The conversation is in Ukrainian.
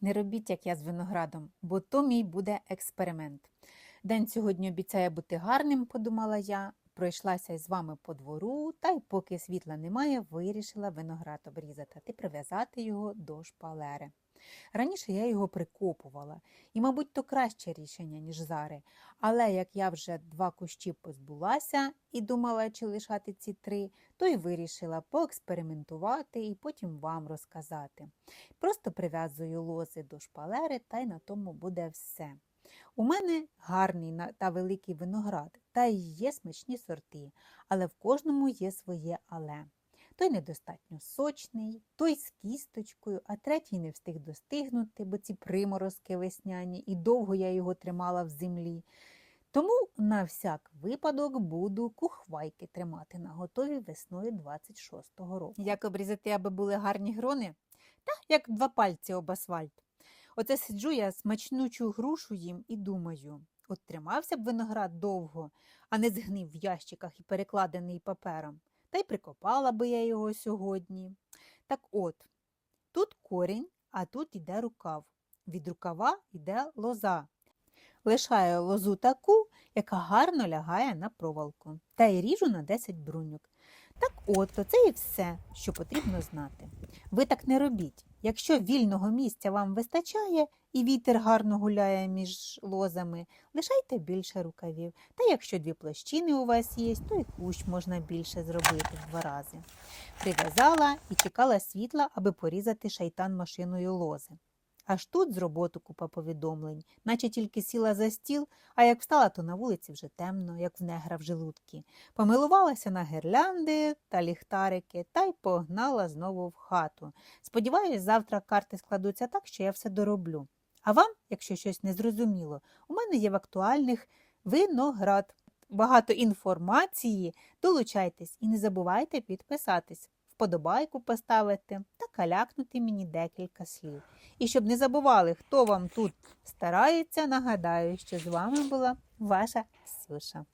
Не робіть, як я з виноградом, бо то мій буде експеримент. День сьогодні обіцяє бути гарним, подумала я. Пройшлася із вами по двору, та й поки світла немає, вирішила виноград обрізати та прив'язати його до шпалери. Раніше я його прикопувала, і, мабуть, то краще рішення, ніж зараз. Але як я вже два кущі позбулася і думала, чи лишати ці три, то й вирішила поекспериментувати і потім вам розказати. Просто прив'язую лози до шпалери, та й на тому буде все. У мене гарний та великий виноград, та й є смачні сорти, але в кожному є своє але. Той недостатньо сочний, той з кісточкою, а третій не встиг достигнути, бо ці приморозки весняні, і довго я його тримала в землі. Тому на всяк випадок буду кухвайки тримати на готові весною 26-го року. Як обрізати, аби були гарні грони? Та як два пальці об асфальт. Оце сиджу я смачнучу грушу їм і думаю, от тримався б виноград довго, а не згнив в ящиках і перекладений папером, та й прикопала би я його сьогодні. Так от, тут корінь, а тут іде рукав. Від рукава йде лоза. Лишаю лозу таку, яка гарно лягає на проволоку, та й ріжу на 10 бруньок. Так от, то це і все, що потрібно знати. Ви так не робіть. Якщо вільного місця вам вистачає і вітер гарно гуляє між лозами, лишайте більше рукавів. Та якщо дві плащини у вас є, то і кущ можна більше зробити в два рази. Прив'язала і чекала світла, аби порізати шайтан машиною лози. Аж тут з роботу купа повідомлень, наче тільки сіла за стіл, а як встала, то на вулиці вже темно, як в негра в желудки. Помилувалася на гірлянди та ліхтарики та й погнала знову в хату. Сподіваюсь, завтра карти складуться так, що я все дороблю. А вам, якщо щось не зрозуміло, у мене є в актуальних виноград. Багато інформації. Долучайтесь і не забувайте підписатись, вподобайку поставити та калякнути мені декілька слів. І щоб не забували, хто вам тут старається, нагадаю, що з вами була ваша Сюша.